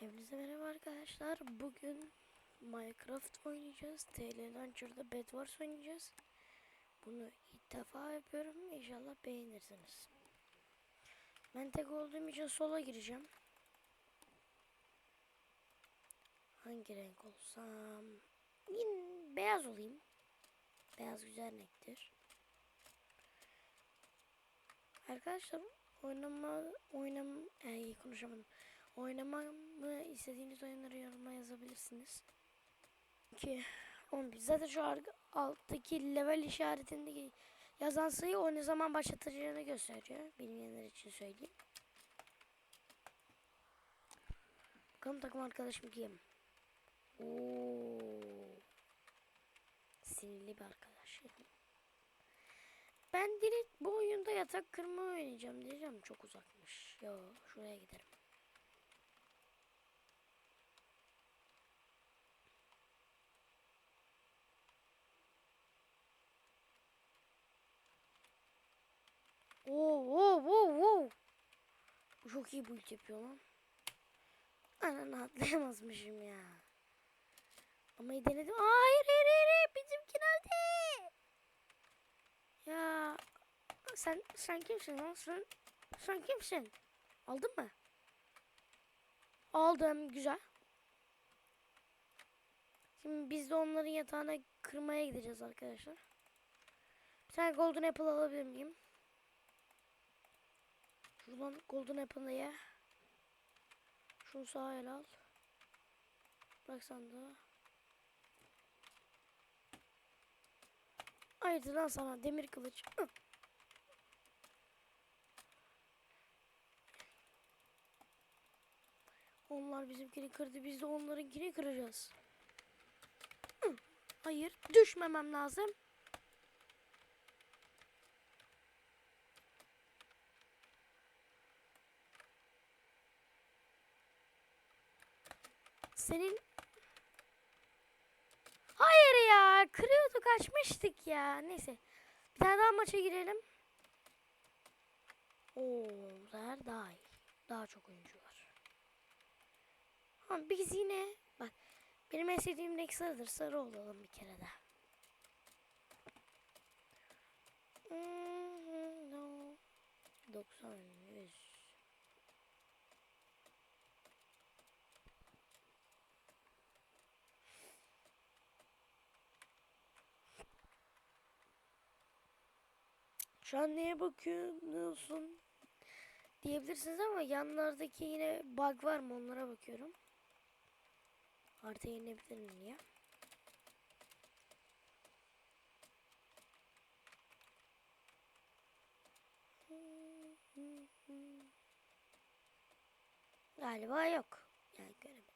Hepinize merhaba arkadaşlar. Bugün Minecraft oynayacağız. TL Launcher'da Bed Wars oynayacağız. Bunu ilk defa yapıyorum. İnşallah beğenirsiniz. Ben tek olduğum için sola gireceğim. Hangi renk olsam? Yine beyaz olayım. Beyaz güzel renktir. Arkadaşlar oynama oynam ay konuşamadım. Oynamamı istediğiniz oyunları yoruma yazabilirsiniz. Ki 11. Zaten şu alttaki level işaretindeki yazan sayı o ne zaman başlatacağını gösteriyor. Bilmeyenler için söyleyeyim. Bakalım takım arkadaşım kim? Oo. Sinirli bir arkadaş. Ben direkt bu oyunda yatak kırma oynayacağım diyeceğim çok uzakmış. Yo şuraya giderim. Oo, oo, oo. Bu çok iyi build yapıyor lan. Ananı atlayamazmışım ya. Ama denedim. Hayır hayır hayır. Bizimki nerede? Ya sen sen kimsin lan? Sen sen kimsin? Aldın mı? Aldım. Güzel. Şimdi biz de onların yatağına kırmaya gideceğiz arkadaşlar. Bir tane golden apple alabilir miyim? Şuradan golden apple'ı ye. Şunu sağa el al. Bırak sandığı. Hayırdır lan sana demir kılıç. Hı. Onlar bizimkini kırdı. Biz de onlarınkini kıracağız. Hayır. Düşmemem lazım. Senin Hayır ya. Kırıyorduk açmıştık ya. Neyse. Bir tane daha maça girelim. Oo, bu daha iyi. Daha çok oyuncu var. Ama biz yine bak benim en sevdiğim renk sarıdır. Sarı olalım bir kere de. Hmm, no. 90 100 Şu an neye bakıyorsun diyebilirsiniz ama yanlardaki yine bug var mı onlara bakıyorum. Haritayı inebilirim diye. Galiba yok. Yani göremedim.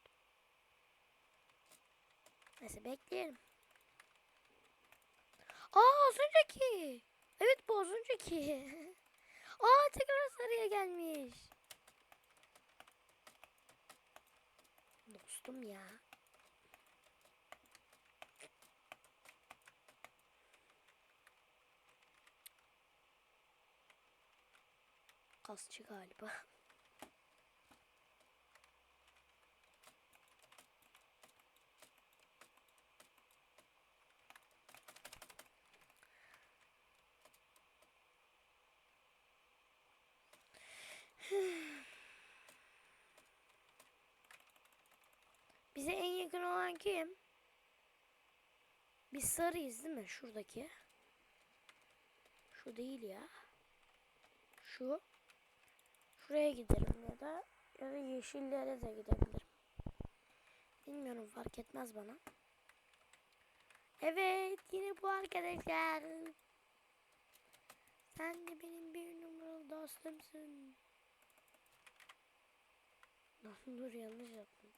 Neyse bekleyelim. Aa az önceki. Evet bu az önceki. Aa tekrar sarıya gelmiş. Dostum ya. Kasçı galiba. Bize en yakın olan kim? Biz sarıyız değil mi? Şuradaki. Şu değil ya. Şu. Şuraya giderim ya da ya da yeşillere de gidebilirim. Bilmiyorum fark etmez bana. Evet yine bu arkadaşlar. Sen de benim bir numaralı dostumsun. Dur yanlış yaptım.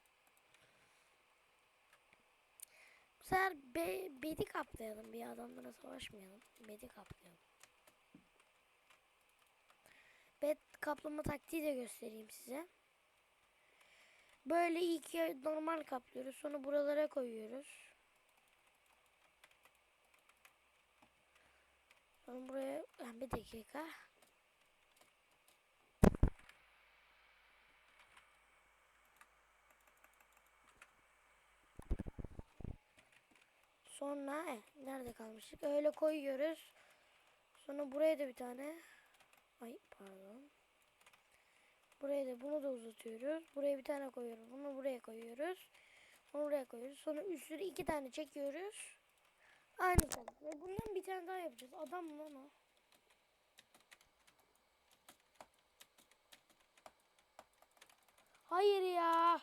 Bu sefer be, bedi kaplayalım. Bir adamlara savaşmayalım. Bedi kaplayalım. Bed kaplama taktiği de göstereyim size. Böyle ilk normal kaplıyoruz. Sonra buralara koyuyoruz. Sonra buraya Ha, bir dakika. Sonra eh, nerede kalmıştık? Öyle koyuyoruz. Sonra buraya da bir tane. Ay pardon. Buraya da bunu da uzatıyoruz. Buraya bir tane koyuyoruz. Bunu buraya koyuyoruz. Onu buraya koyuyoruz. Sonra üstüne iki tane çekiyoruz. Aynı kadar. Ve bundan bir tane daha yapacağız. Adam mı lan o? Hayır ya.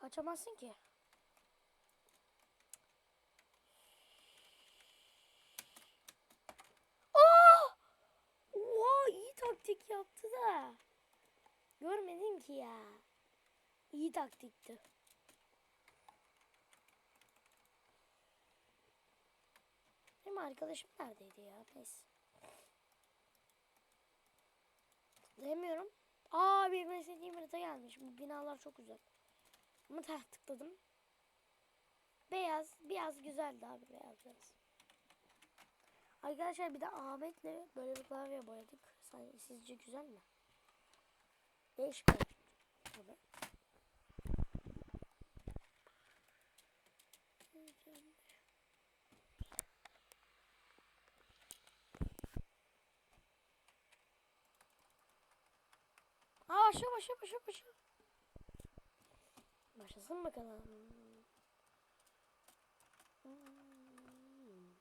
Kaçamazsın ki. Aa! Oha iyi taktik yaptı da. Görmedin ki ya. İyi taktikti. Benim arkadaşım neredeydi ya? Neyse. Demiyorum. Aa benim istediğim harita gelmiş. Bu binalar çok güzel. Ama tah tıkladım. Beyaz. Beyaz güzeldi abi beyaz beyaz. Arkadaşlar bir de Ahmet'le böyle bir klavye boyadık. Sizce güzel mi? Değişik oldu. Aa başla başla başla başla. Başlasın bakalım. Hmm.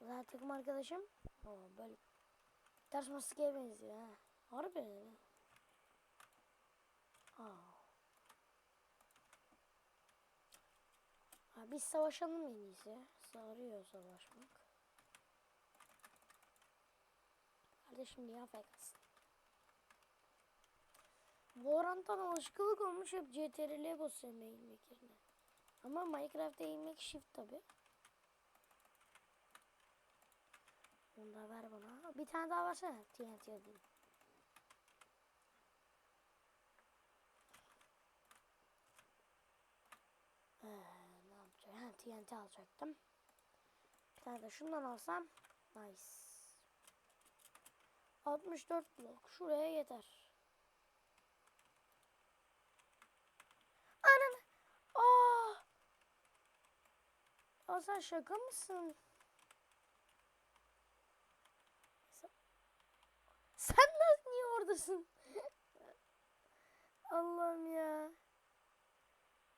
Zaten takım arkadaşım. Oo, böyle ters maskeye benziyor ha. Harbi mi? Aa. Ha, biz savaşalım en iyisi. Sarıyor savaşmak. Kardeşim niye faykasın? Valorant'tan alışkanlık olmuş hep CTRL'ye basıyorum eğilmek yerine. Ama Minecraft'ta eğilmek shift tabi. Bunu da ver bana. Bir tane daha versene. TNT alayım. Ee, ne yapacağım? Ha, TNT alacaktım. Bir tane de şundan alsam. Nice. 64 blok. Şuraya yeter. Anam. Aa. Ya sen şaka mısın? Sen, nasıl niye oradasın? Allah'ım ya.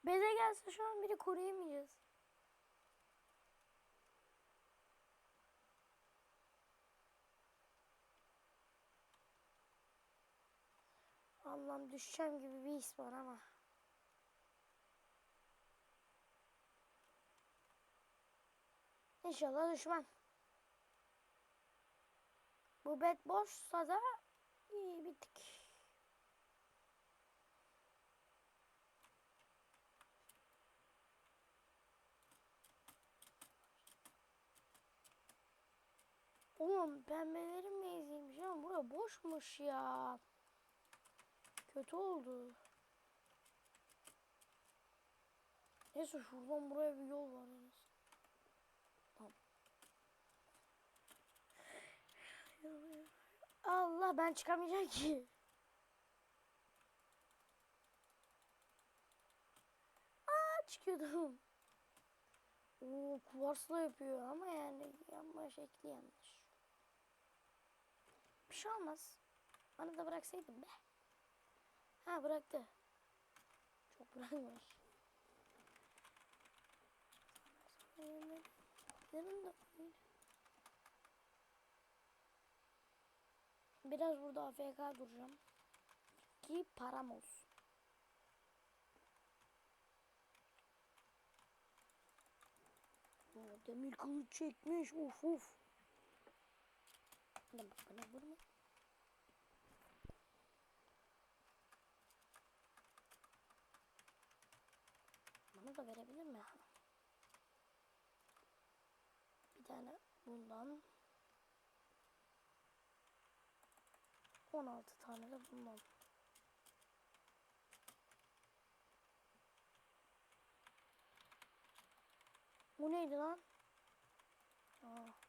Beze gelse şu an biri koruyamayacağız. Allah'ım düşeceğim gibi bir his var ama. İnşallah düşmem. Bu bet boşsa da iyi bittik. Oğlum pembelerin meziymiş ama bura boşmuş ya. Kötü oldu. Neyse şuradan buraya bir yol var. en Allah ben çıkamayacağım ki. Aa çıkıyordum. Oo kuvarsla yapıyor ama yani yapma şekli yanlış. Bir şey olmaz. Bana da bıraksaydın be. Ha bıraktı. Çok bırakmış. Yanında Biraz burada AFK duracağım. Ki param olsun. Demir kılıç çekmiş. Uf uf. Bana. Bana da verebilir mi? Bir tane bundan. 16 tane de bundan. Bu neydi lan? Aa.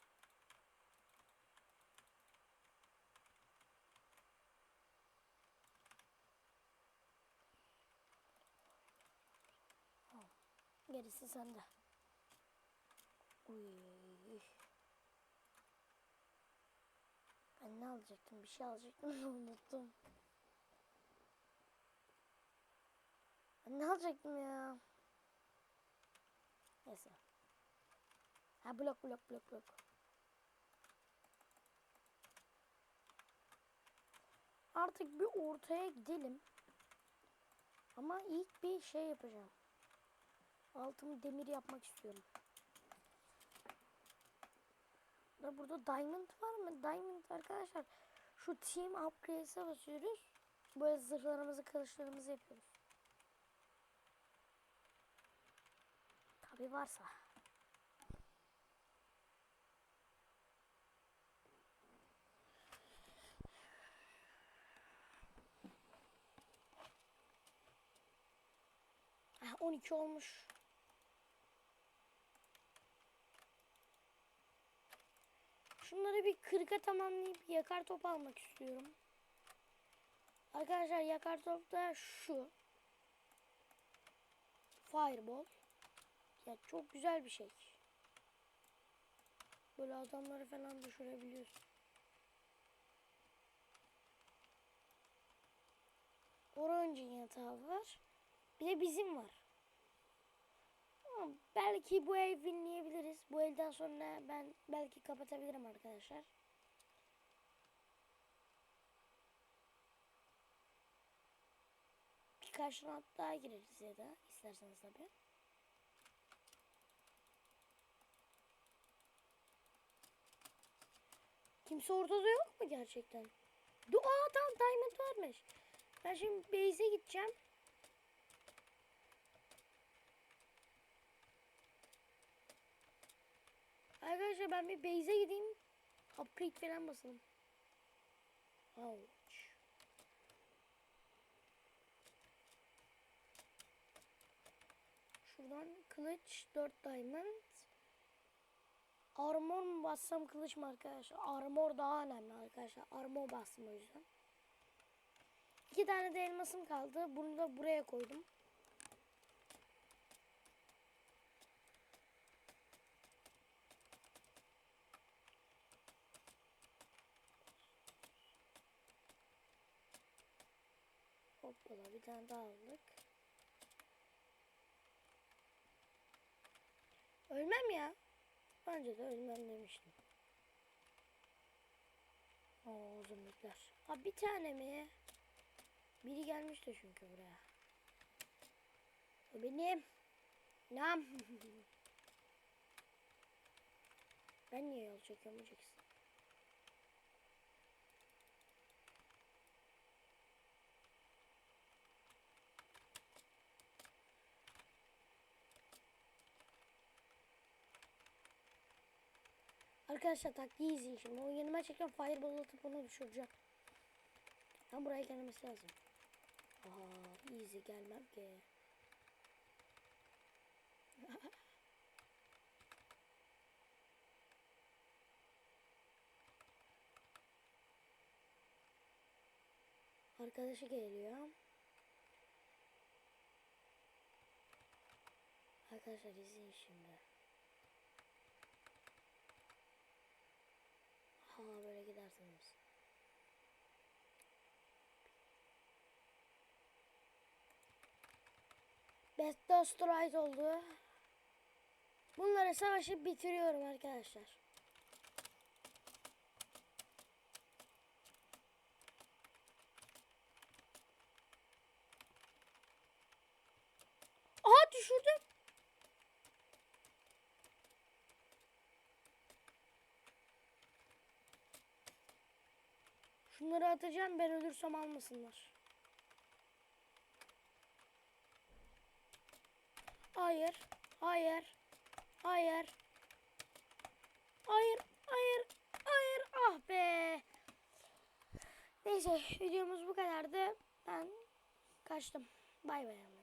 Gerisi sende. Uyuyor. Ne alacaktım? Bir şey alacaktım unuttum. Ne alacaktım ya? Neyse. Ha blok blok blok blok. Artık bir ortaya gidelim. Ama ilk bir şey yapacağım. Altımı demir yapmak istiyorum. Da burada diamond var mı? Diamond arkadaşlar. Şu team upgrade'e basıyoruz. Böyle zırhlarımızı, kılıçlarımızı yapıyoruz. Tabi varsa. Ah, 12 olmuş. Şunları bir kırka tamamlayıp yakar top almak istiyorum. Arkadaşlar yakar top da şu. Fireball. Ya çok güzel bir şey. Böyle adamları falan düşürebiliyorsun. Orange'in yatağı var. Bir de bizim var. Ama belki bu ev winleyebiliriz. Bu elden sonra ben belki kapatabilirim arkadaşlar. Birkaç round daha gireriz ya da isterseniz tabii. Kimse ortada yok mu gerçekten? Aa tamam diamond varmış. Ben şimdi base'e gideceğim. Arkadaşlar ben bir base'e gideyim. Upgrade falan basalım. Ouch. Şuradan kılıç 4 diamond. Armor mu bassam kılıç mı arkadaşlar? Armor daha önemli arkadaşlar. Armor bastım o yüzden. İki tane de elmasım kaldı. Bunu da buraya koydum. Hoppala bir tane daha aldık. Ölmem ya. Bence de ölmem demiştim. Oo zümrütler. Ha bir tane mi? Biri gelmişti çünkü buraya. O benim. Nam. ben niye yol çekiyorum Jackson? Arkadaşlar taktiği izleyin şimdi. O yanıma çeken fireball atıp onu düşüreceğim. Ben buraya gelmesi lazım. Aa, easy gelmem ki. Arkadaşı geliyor. Arkadaşlar izleyin şimdi. Ha gidersiniz. Best Destroyed oldu. Bunları savaşı bitiriyorum arkadaşlar. Şunları atacağım ben ölürsem almasınlar. Hayır. Hayır. Hayır. Hayır. Hayır. Hayır. Ah be. Neyse videomuz bu kadardı. Ben kaçtım. Bay bay.